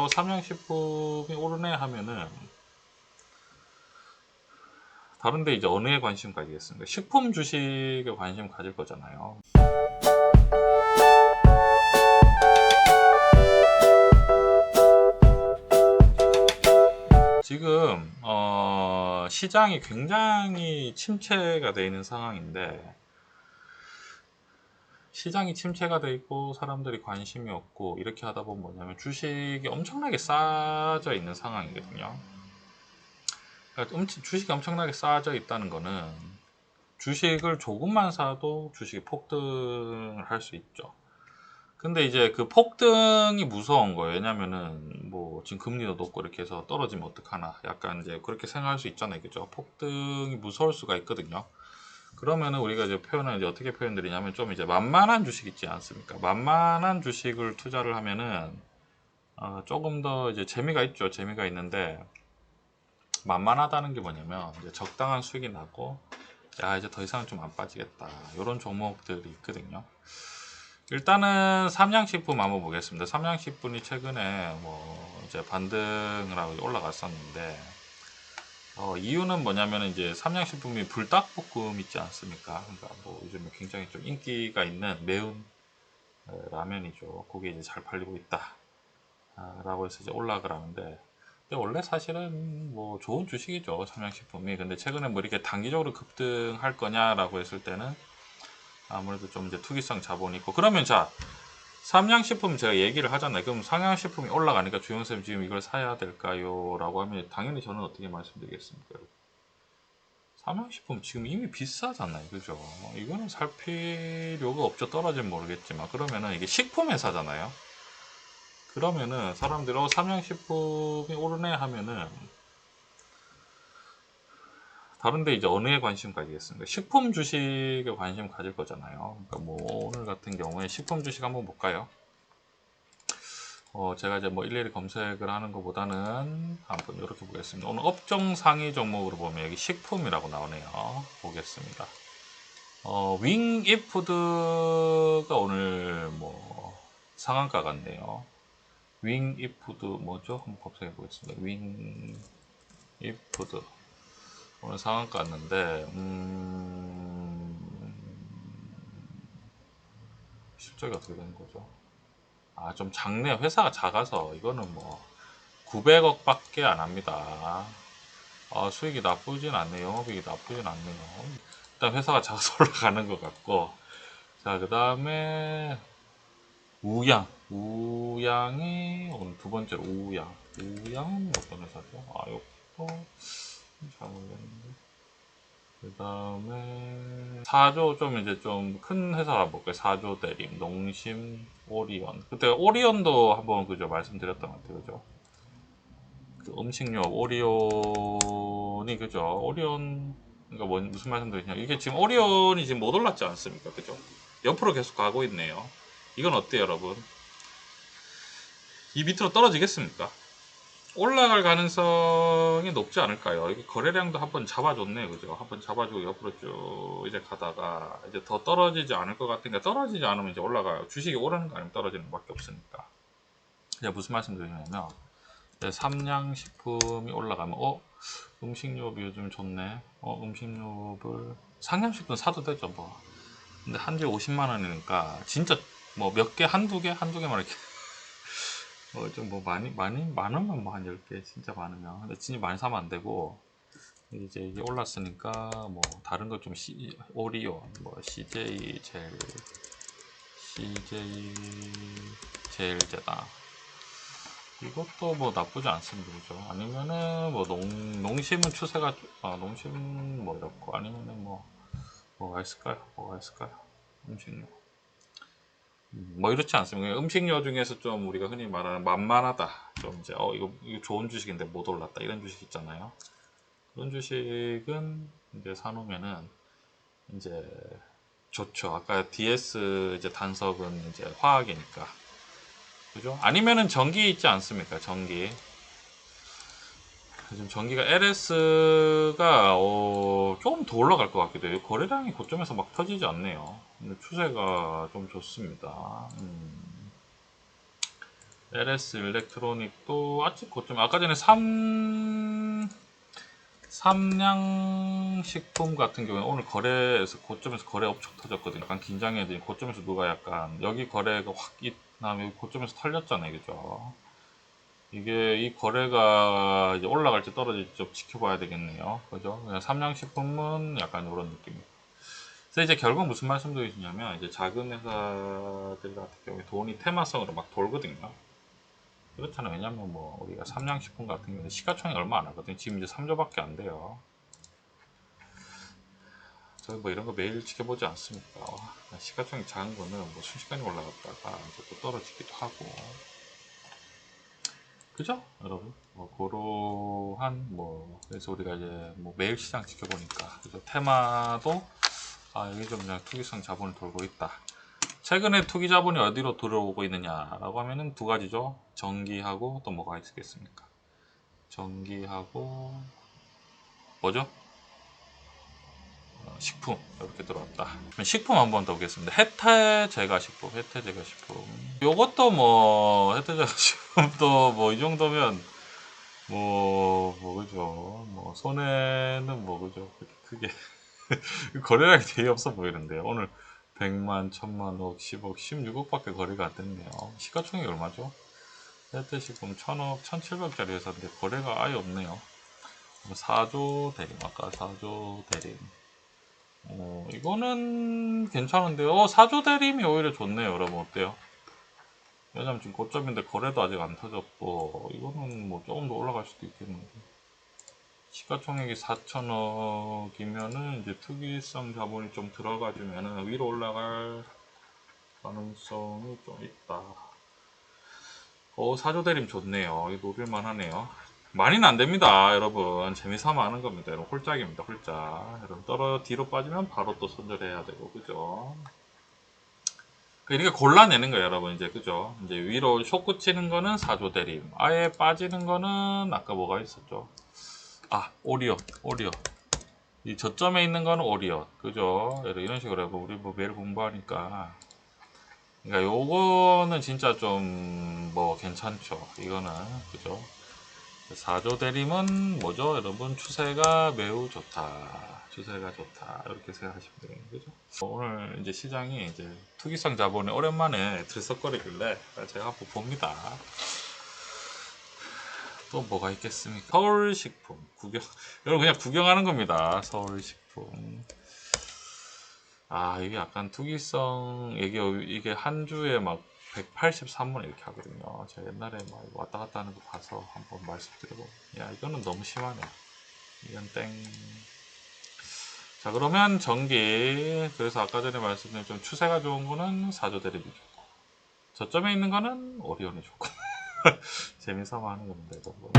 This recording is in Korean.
어, 삼양식품이 오르네 하면은 다른데 이제 어느에 관심 가지겠습니까? 식품 주식에 관심 가질 거잖아요. 지금 어, 시장이 굉장히 침체가 되어 있는 상황인데 시장이 침체가 돼 있고 사람들이 관심이 없고 이렇게 하다 보면 뭐냐면 주식이 엄청나게 싸져 있는 상황이거든요. 그러니까 주식이 엄청나게 싸져 있다는 거는 주식을 조금만 사도 주식이 폭등을 할 수 있죠. 근데 이제 그 폭등이 무서운 거예요. 왜냐면은 뭐 지금 금리도 높고 이렇게 해서 떨어지면 어떡하나. 약간 이제 그렇게 생각할 수 있잖아요. 그죠? 폭등이 무서울 수가 있거든요. 그러면은 우리가 이제 표현을 이제 어떻게 표현드리냐면 좀 이제 만만한 주식 있지 않습니까? 만만한 주식을 투자를 하면은 어, 조금 더 이제 재미가 있죠. 재미가 있는데 만만하다는 게 뭐냐면 이제 적당한 수익이 나고 야 이제 더 이상 좀안 빠지겠다. 이런 종목들이 있거든요. 일단은 삼양식품 한번 보겠습니다. 삼양식품이 최근에 뭐 이제 반등을 하고 올라갔었는데 어, 이유는 뭐냐면 이제 삼양식품이 불닭볶음 있지 않습니까? 그러니까 뭐 요즘에 굉장히 좀 인기가 있는 매운 어, 라면이죠. 그게 이제 잘 팔리고 있다. 아, 라고 해서 이제 올라가를 하는데 근데 원래 사실은 뭐 좋은 주식이죠. 삼양식품이. 근데 최근에 뭐 이렇게 단기적으로 급등할 거냐라고 했을 때는 아무래도 좀 이제 투기성 자본이 있고 그러면 자 삼양식품 제가 얘기를 하잖아요. 그럼 삼양식품이 올라가니까 주영쌤 지금 이걸 사야 될까요? 라고 하면 당연히 저는 어떻게 말씀드리겠습니까? 삼양식품 지금 이미 비싸잖아요. 그죠? 이거는 살 필요가 없죠. 떨어지면 모르겠지만. 그러면은 이게 식품 회사잖아요. 그러면은 사람들이 어, 삼양식품이 오르네 하면은 다른데 이제 어느에 관심 가지겠습니까? 식품 주식에 관심 가질 거잖아요. 그러니까 뭐 오늘 같은 경우에 식품 주식 한번 볼까요? 어, 제가 이제 뭐 일일이 검색을 하는 것보다는 한번 이렇게 보겠습니다. 오늘 업종 상위 종목으로 보면 여기 식품이라고 나오네요. 보겠습니다. 어, 윙이푸드가 오늘 뭐 상한가 같네요. 윙이푸드 뭐죠? 한번 검색해 보겠습니다. 윙이푸드 오늘 상한 갔는데 음... 실적이 어떻게 되는 거죠? 아 좀 작네요. 회사가 작아서 이거는 뭐 900억 밖에 안 합니다. 아, 수익이 나쁘진 않네요. 영업이익이 나쁘진 않네요. 일단 회사가 작아서 올라가는 것 같고 자 그 다음에 우양 우양이 오늘 두 번째로 우양 우양은 어떤 회사죠? 아 이것도 잘 모르겠는데. 그 다음에 사조 좀 이제 좀 큰 회사 볼까요? 사조 대림, 농심, 오리온. 그때 오리온도 한번 그죠 말씀드렸던 것 같아요, 그죠? 그 음식료 오리온이 그죠? 오리온 그러니까 뭐, 무슨 말씀드리냐? 이게 지금 오리온이 지금 못 올랐지 않습니까, 그죠? 옆으로 계속 가고 있네요. 이건 어때요, 여러분? 이 밑으로 떨어지겠습니까? 올라갈 가능성이 높지 않을까요? 이게 거래량도 한번 잡아줬네, 그죠? 한번 잡아주고 옆으로 쭉 이제 가다가 이제 더 떨어지지 않을 것 같으니까 떨어지지 않으면 이제 올라가요. 주식이 오르는 거 아니면 떨어지는 것밖에 없으니까. 이제 무슨 말씀 드리냐면, 이제 삼양식품이 올라가면, 어? 음식료비 요즘 좋네. 어, 음식료를, 상양식품 사도 되죠, 뭐. 근데 한 주에 50만 원이니까, 진짜 뭐 몇 개, 한두 개, 한두 개만 이렇게 뭐좀뭐 많이 많이 많으면 뭐 한 10개 진짜 많으면. 근데 진짜 많이 사면 안 되고. 이제 이게 올랐으니까 뭐 다른 거 좀 오리온 뭐 CJ 젤 CJ 젤제다. 이것도 뭐 나쁘지 않습니다. 그죠? 아니면은 뭐 농, 농심은 추세가 아 농심은 뭐 이렇고 아니면은 뭐 뭐가 있을까요? 뭐가 있을까요? 음식료 뭐 이렇지 않습니까? 음식료 중에서 좀 우리가 흔히 말하는 만만하다. 좀 이제 어 이거, 이거 좋은 주식인데 못 올랐다 이런 주식 있잖아요. 그런 주식은 이제 사놓으면은 이제 좋죠. 아까 DS 이제 단석은 이제 화학이니까 그죠? 아니면은 전기 있지 않습니까? 전기 지금 전기가 LS가 어, 조금 더 올라갈 것 같기도 해요. 거래량이 고점에서 막 터지지 않네요. 근데 추세가 좀 좋습니다. 음. LS 일렉트로닉도 아직 고점 아까 전에 삼 삼양식품 같은 경우는 오늘 거래에서 고점에서 거래 엄청 터졌거든요. 약간 긴장해야 되니 고점에서 누가 약간 여기 거래가 확 여기 고점에서 털렸잖아요, 그죠? 이게 이 거래가 이제 올라갈지 떨어질지 좀 지켜봐야 되겠네요, 그죠? 삼양식품은 약간 이런 느낌이에요. 그래서 이제 결국 무슨 말씀드리냐면 이제 작은 회사들 같은 경우에 돈이 테마성으로 막 돌거든요. 그렇잖아요. 왜냐면 뭐 우리가 삼양식품 같은 경우는 시가총액 얼마 안 하거든요. 지금 이제 3조밖에 안 돼요. 저희 뭐 이런 거 매일 지켜보지 않습니까? 시가총액 작은 거는 뭐 순식간에 올라갔다가 이제 또 떨어지기도 하고. 그죠? 여러분? 뭐 그러한 뭐 그래서 우리가 이제 뭐 매일 시장 지켜보니까 그죠? 테마도 아 여기 좀 그냥 투기성 자본을 돌고 있다. 최근에 투기 자본이 어디로 들어오고 있느냐라고 하면은 두 가지죠. 전기하고 또 뭐가 있겠습니까? 전기하고 뭐죠? 어, 식품 이렇게 들어왔다. 식품 한번 더 보겠습니다. 혜태제가 식품, 혜태제가 식품. 요것도 뭐 혜태제가 식품도 뭐 이 정도면 뭐, 뭐 그죠? 뭐 손해는 뭐 그죠? 크게 거래량이 되게 없어 보이는데요. 오늘 100만, 1000만, 억, 10억, 16억 밖에 거래가 안 됐네요. 시가총액이 얼마죠? 혜태식품 1000억, 1700억짜리 회사인데 거래가 아예 없네요. 4조 대림, 아까 4조 대림. 어, 이거는 괜찮은데요. 어, 4조 대림이 오히려 좋네요. 여러분, 어때요? 왜냐면 지금 고점인데 거래도 아직 안 터졌고, 이거는 뭐 조금 더 올라갈 수도 있겠는데. 시가총액이 4천억이면은 이제 특이성 자본이 좀 들어가주면은 위로 올라갈 가능성이 좀 있다. 어, 사조 대림 좋네요. 이거 노릴만 하네요. 많이는 안 됩니다, 여러분. 재미삼아 하는 겁니다. 여러분, 홀짝입니다, 홀짝. 여러분, 떨어 뒤로 빠지면 바로 또 손절해야 되고, 그죠? 이렇게 골라내는 거예요, 여러분. 이제, 그죠? 이제 위로 쇼크 치는 거는 사조 대림. 아예 빠지는 거는 아까 뭐가 있었죠? 아, 오리온, 오리온. 이 저점에 있는 거는 오리온. 그죠? 이런 식으로 해고 우리 뭐 매일 공부하니까. 그러니까 요거는 진짜 좀 뭐 괜찮죠. 이거는 그죠? 4조 대림은 뭐죠? 여러분 추세가 매우 좋다. 추세가 좋다. 이렇게 생각하시면 돼요. 그죠? 오늘 이제 시장이 이제 투기성 자본이 오랜만에 들썩거리길래 제가 한번 봅니다. 또 뭐가 있겠습니까? 서울식품 구경 여러분 그냥 구경하는 겁니다. 서울식품 아 이게 약간 투기성 이게 이게 한 주에 막 183원 이렇게 하거든요. 제가 옛날에 막 왔다 갔다 하는 거 봐서 한번 말씀드리고 야 이거는 너무 심하네. 이건 땡. 자 그러면 전기 그래서 아까 전에 말씀드린 좀 추세가 좋은 거는 사조대립이 좋고 저점에 있는 거는 오리온이 좋고 재미삼아 하는 건데 뭐.